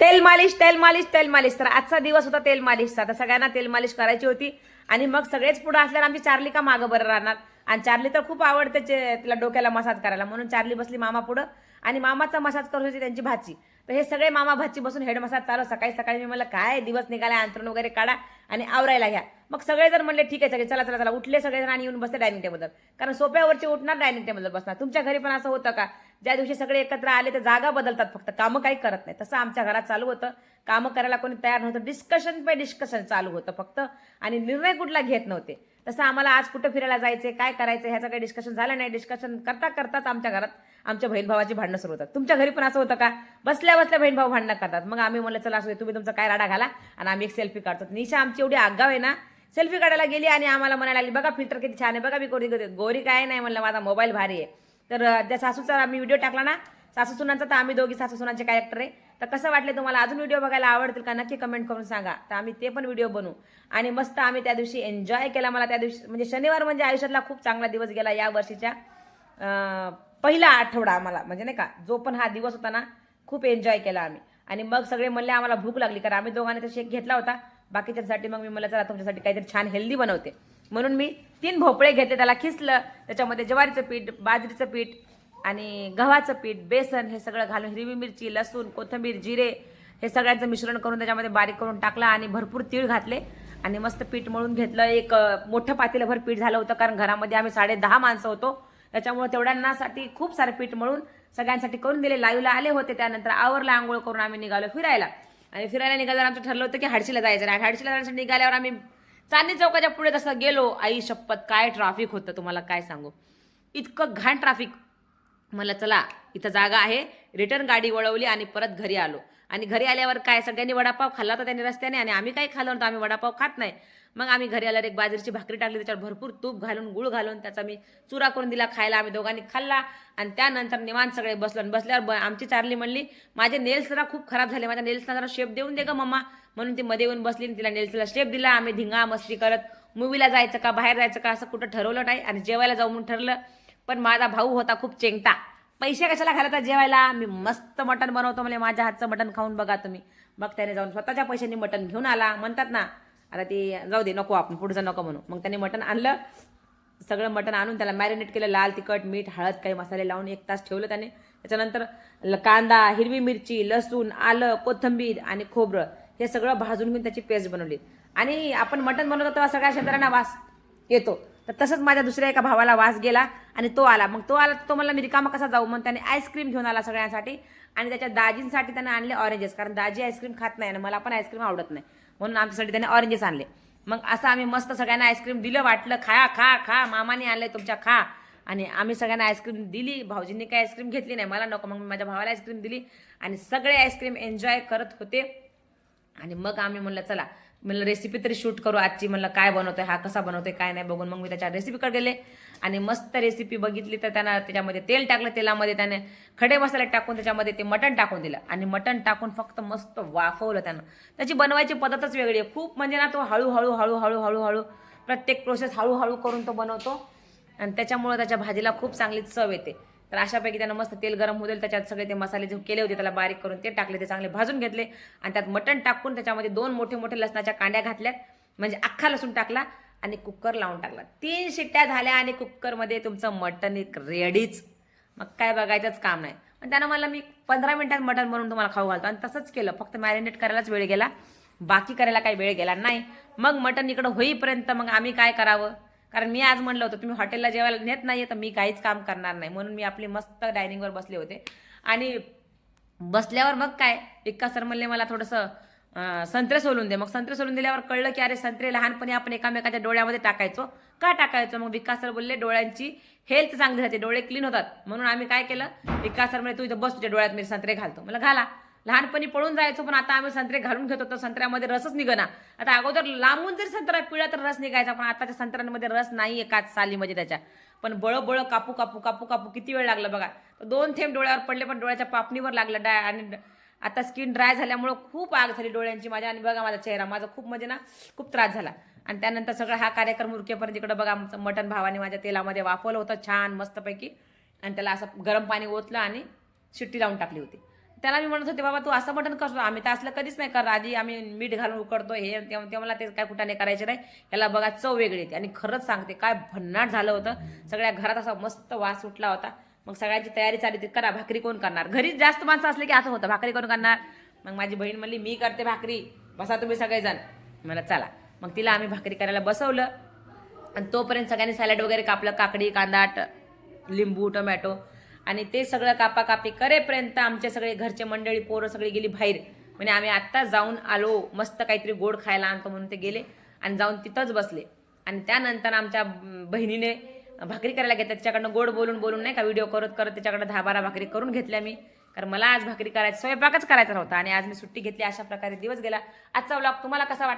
तेल मालिश तेल मालिश तेल मालिश. तर आजचा दिवस होता तेल मालिशचा. तर सगळ्यांना तेल मालिश करायची होती. आणि मग सगळेच पुढे असल्यावर आमची चार्ली का मागं बरं राहणार? आणि चार्ली तर खूप आवडते तिला डोक्याला मसाज करायला. म्हणून चार्ली बसली मामा पुढं. आणि मामाचा मसाज करत होती त्यांची भाची. तर हे सगळे मामा भाची बसून हेड मसाज चालू. सकाळी सकाळी मी मला काय? दिवस निघाला. अंतरण वगैरे काढा. आणि आवरायला घ्या. मग सगळेजण म्हणले ठीक आहे सगळे चला चला चला उठले सगळेजण आणि येऊन बसते डायनिंग टेबलवर कारण सोप्यावरचे उठणार डायनिंग टेबलवर बसणार. तुमच्या घरी पण असं होतं का? ज्या दिवशी सगळे एकत्र आले तर जागा बदलतात फक्त. कामं काही करत नाही. तसं आमच्या घरात चालू होतं. कामं करायला कोणी तयार नव्हतं. डिस्कशन पे डिस्कशन चालू होतं फक्त. आणि निर्णय कुठला घेत नव्हते. तसं आम्हाला आज कुठं फिरायला जायचं काय करायचं ह्याचं काही डिस्कशन झालं नाही. डिस्कशन करता करताच आमच्या घरात आमच्या बहीण भावाची भांडणं सुरू होतात. तुमच्या घरी पण असं होतं का? बसल्या बसल्या बहीण भाऊ भांडणं करतात. मग आम्ही म्हणलं चला असू दे, तुम्ही तुमचा काय राडा घाला आणि आम्ही एक सेल्फी काढतो. निशा आमची एवढी आगाव आहे ना सेल्फी काढायला गेली आणि आम्हाला म्हणायला लागली बघा फिल्टर किती छान आहे बघा मी गोरी गोरी काय नाही म्हणलं माझा मोबाईल भारी आहे. तर त्या सासूचा आम्ही व्हिडिओ टाकला ना सासू सुनांचा तर आम्ही दोघी सासू सुनांचे कॅरेक्टर आहे? तर कसं वाटले तुम्हाला अजून व्हिडिओ बघायला आवडतील का? नक्की कमेंट करून सांगा. तर आम्ही ते पण व्हिडिओ बनवू. आणि मस्त आम्ही त्या दिवशी एन्जॉय केला मला त्या दिवशी म्हणजे शनिवार म्हणजे आयुष्यातला खूप चांगला दिवस गेला या वर्षीच्या पहिला आठवडा आम्हाला म्हणजे नाही का जो पण हा दिवस होता ना खूप एन्जॉय केला आम्ही. आणि मग सगळे म्हणले आम्हाला भूक लागली. कारण आम्ही दोघांनी तर शेक घेतला होता. बाकीच्यासाठी मग मी मला चला तुमच्यासाठी काहीतरी छान हेल्दी बनवते. म्हणून मी तीन भोपळे घेते त्याला खिसलं. त्याच्यामध्ये ज्वारीचं पीठ बाजरीचं पीठ आणि गव्हाचं पीठ बेसन हे सगळं घालून हिरवी मिरची लसूण कोथिंबीर जिरे हे सगळ्यांचं मिश्रण करून त्याच्यामध्ये बारीक करून टाकलं आणि भरपूर तीळ घातले. आणि मस्त पीठ मळून घेतलं. एक मोठं पातेलभर पीठ झालं होतं कारण घरामध्ये आम्ही साडे दहा माणसं होतो. त्याच्यामुळे तेवढ्यांनासाठी खूप सारे पीठ मळून सगळ्यांसाठी करून दिले. लाईव्हला आले होते त्यानंतर आवरला आंघोळ करून आम्ही निघालो फिरायला. आणि फिरायला निघाल्यावर आमचं ठरलं होतं की हाडशीला जायचं आणि हाडशीला जाण्यासाठी निघाल्यावर आम्ही चांदणी चौकाच्या पुढे तसं गेलो. आई शपथ काय ट्रॅफिक होतं तुम्हाला काय सांगू? इतकं घाण ट्रॅफिक मला चला इथं जागा आहे. रिटर्न गाडी वळवली आणि परत घरी आलो. आणि घरी आल्यावर काय सगळ्यांनी वडापाव खाल्ला होता त्यांनी रस्त्याने आणि आम्ही काही खाल्लं नव्हतं. आम्ही वडापाव खात नाही. मग आम्ही घरी आल्यावर एक बाजरीची भाकरी टाकली त्याच्यावर भरपूर तूप घालून गुळ घालून त्याचा मी चुरा करून दिला खायला आम्ही दोघांनी खाल्ला. आणि त्यानंतर निवांत सगळे बसलो आणि बसल्यावर ब- आमची चारली म्हणली माझे नेल्स जरा खूप खराब झाले माझ्या नेल्सला जरा शेप देऊन दे ग मम्मा. म्हणून ती मध्ये येऊन बसली आणि तिला नेल्सला शेप दिला. आम्ही धिंगा मस्ती करत मूवीला जायचं का बाहेर जायचं का असं कुठं ठरवलं नाही आणि जेवायला जाऊ म्हणून ठरलं. पण माझा भाऊ होता खूप चेंगटा पैसे कशाला घालायचा जेवायला? मी मस्त मटण बनवतो म्हणजे माझ्या हातचं मटण खाऊन बघा तुम्ही. मग त्याने जाऊन स्वतःच्या पैशांनी मटण घेऊन आला. म्हणतात ना आता ते जाऊ दे नको आपण पुढचं नको म्हणू. मग त्याने मटण आणलं. सगळं मटण आणून त्याला मॅरिनेट केलं लाल तिखट मीठ हळद काही मसाले लावून एक तास ठेवलं त्याने. त्याच्यानंतर ल- कांदा हिरवी मिरची लसूण आलं कोथिंबीर आणि खोबरं हे सगळं भाजून घेऊन त्याची पेस्ट बनवली. आणि आपण मटण बनवतो तेव्हा सगळ्या शेतकऱ्यांना वास येतो. तर तसंच माझ्या दुसऱ्या एका भावाला वास गेला आणि तो आला. मग तो आला तर तो मला मी रिकामा कसा जाऊ? मग त्याने आईस्क्रीम घेऊन आला सगळ्यांसाठी. आणि त्याच्या दाजींसाठी त्याने आणले ऑरेंजेस कारण दाजी आईस्क्रीम खात नाही आणि मला पण आईस्क्रीम आवडत नाही. म्हणून आमच्यासाठी त्याने ऑरेंजेस आणले. मग असं आम्ही मस्त सगळ्यांना आईस्क्रीम दिलं वाटलं खा खा खा मामाने आणलं तुमच्या खा. आणि आम्ही सगळ्यांना आईस्क्रीम दिली. भाऊजींनी काही आईस्क्रीम घेतली नाही. मला नको. मग मी माझ्या भावाला आईस्क्रीम दिली आणि सगळे आईस्क्रीम एन्जॉय करत होते. आणि मग आम्ही म्हणलं चला. म्हणलं रेसिपी तरी शूट करू आजची. म्हणलं काय बनवतोय? हा कसा बनवतोय? काय नाही बघून. मग मी त्याच्या रेसिपीकडे गेले. आणि मस्त रेसिपी बघितली तर त्यानं त्याच्यामध्ये तेल टाकलं तेलामध्ये त्याने खडे मसाले टाकून त्याच्यामध्ये ते मटण टाकून दिलं. आणि मटण टाकून फक्त मस्त वाफवलं त्यानं. त्याची बनवायची पद्धतच वेगळी आहे. खूप म्हणजे ना तो हळूहळू हळूहळू हळूहळू प्रत्येक प्रोसेस हळूहळू करून तो बनवतो. आणि त्याच्यामुळं त्याच्या भाजीला खूप चांगली चव येते. तर अशापैकी त्यानं मस्त तेल गरम होईल त्याच्यात सगळे ते मसाले जे केले होते त्याला बारीक करून ते टाकले ते चांगले भाजून घेतले. आणि त्यात मटण टाकून त्याच्यामध्ये दोन मोठे मोठे लसणाच्या कांड्या घातल्यात. म्हणजे अख्खा लसूण टाकला. आणि कुकर लावून टाकला. तीन शिट्ट्या झाल्या आणि कुकरमध्ये तुमचं मटण एक रेडीच. मग काय बघायचंच काम नाही. पण त्यानं मला मी पंधरा मिनिटात मटण बनवून तुम्हाला खाऊ घालतो. आणि तसंच केलं. फक्त मॅरिनेट करायलाच वेळ गेला. बाकी करायला काही वेळ गेला नाही. मग मटण इकडं होईपर्यंत मग आम्ही काय करावं? कारण मी आज म्हणलं होतं तुम्ही हॉटेलला जेवायला नेत नाही तर मी काहीच काम करणार नाही. म्हणून मी आपली मस्त डायनिंगवर बसले होते. आणि बसल्यावर मग काय? विकास सर म्हणले मला थोडंसं संत्रे सोलून दे. मग संत्रे सोलून दिल्यावर कळलं की अरे संत्रे लहानपणी आपण एकामेकाच्या डोळ्यामध्ये टाकायचो. का टाकायचो? मग विकास सर बोलले डोळ्यांची हेल्थ चांगली राहते. डोळे क्लीन होतात. म्हणून आम्ही काय केलं? विकास सर म्हणजे तू इथं बस तुझ्या डोळ्यात मी संत्रे घालतो. मला घाला. लहानपणी पळून जायचो पण आता आम्ही संत्रे घालून घेतो तर संत्र्यामध्ये रसच निघणार आता अगोदर लांबून जरी संत्रा पिळा तर रस निघायचा पण आताच्या संत्र्यांमध्ये रस नाही एकाच सालीमध्ये त्याच्या. पण बळ बळ कापू कापू कापू कापू किती वेळ लागला बघा. दोन थेंब डोळ्यावर पडले पण डोळ्याच्या पापणीवर लागलं. डाय आणि आता स्किन ड्राय झाल्यामुळं खूप आग झाली डोळ्यांची माझ्या. आणि बघा माझा चेहरा माझा खूप म्हणजे ना खूप त्रास झाला. आणि त्यानंतर सगळा हा कार्यक्रम उरकेपर्यंत इकडं बघा आमचं मटण भावाने माझ्या तेलामध्ये वाफवलं होतं छान मस्तपैकी. आणि त्याला असं गरम पाणी ओतलं आणि शिट्टी लावून टाकली होती. त्याला मी म्हणत होते बाबा तू असं मटण करतो आम्ही तर असलं कधीच नाही करत. आधी आम्ही मीठ घालून उकडतो हे तेव्हा तेव्हा मला ते काय कुठाने करायचे नाही. याला बघा चव वेगळी येते. आणि खरंच सांगते काय भन्नाट झालं होतं. सगळ्या घरात असा मस्त वास उठला होता. मग सगळ्यांची तयारी चालू होती करा भाकरी कोण करणार? घरीच जास्त माणसं असले की असं होतं भाकरी कोण करणार? मग माझी बहीण म्हणली मी करते भाकरी बसा तुम्ही सगळेजण. मला चला. मग तिला आम्ही भाकरी करायला बसवलं. आणि तोपर्यंत सगळ्यांनी सॅलड वगैरे कापलं काकडी कांदा लिंबू टोमॅटो. आणि ते सगळं कापाकापी करेपर्यंत आमचे सगळे घरचे मंडळी पोरं सगळी गेली बाहेर. म्हणजे आम्ही आत्ता जाऊन आलो मस्त काहीतरी गोड खायला आणतो म्हणून ते गेले. आणि जाऊन तिथंच बसले. आणि त्यानंतर आमच्या बहिणीने भाकरी करायला घेतल्या त्याच्याकडनं गोड बोलून बोलून नाही का व्हिडिओ करत करत त्याच्याकडनं दहा बारा भाकरी करून घेतल्या मी. कारण मला आज भाकरी करायची स्वयंपाकच करायचा होता आणि आज मी सुट्टी घेतली अशा प्रकारे दिवस गेला. आजचा व्लॉग तुम्हाला कसा वाटला?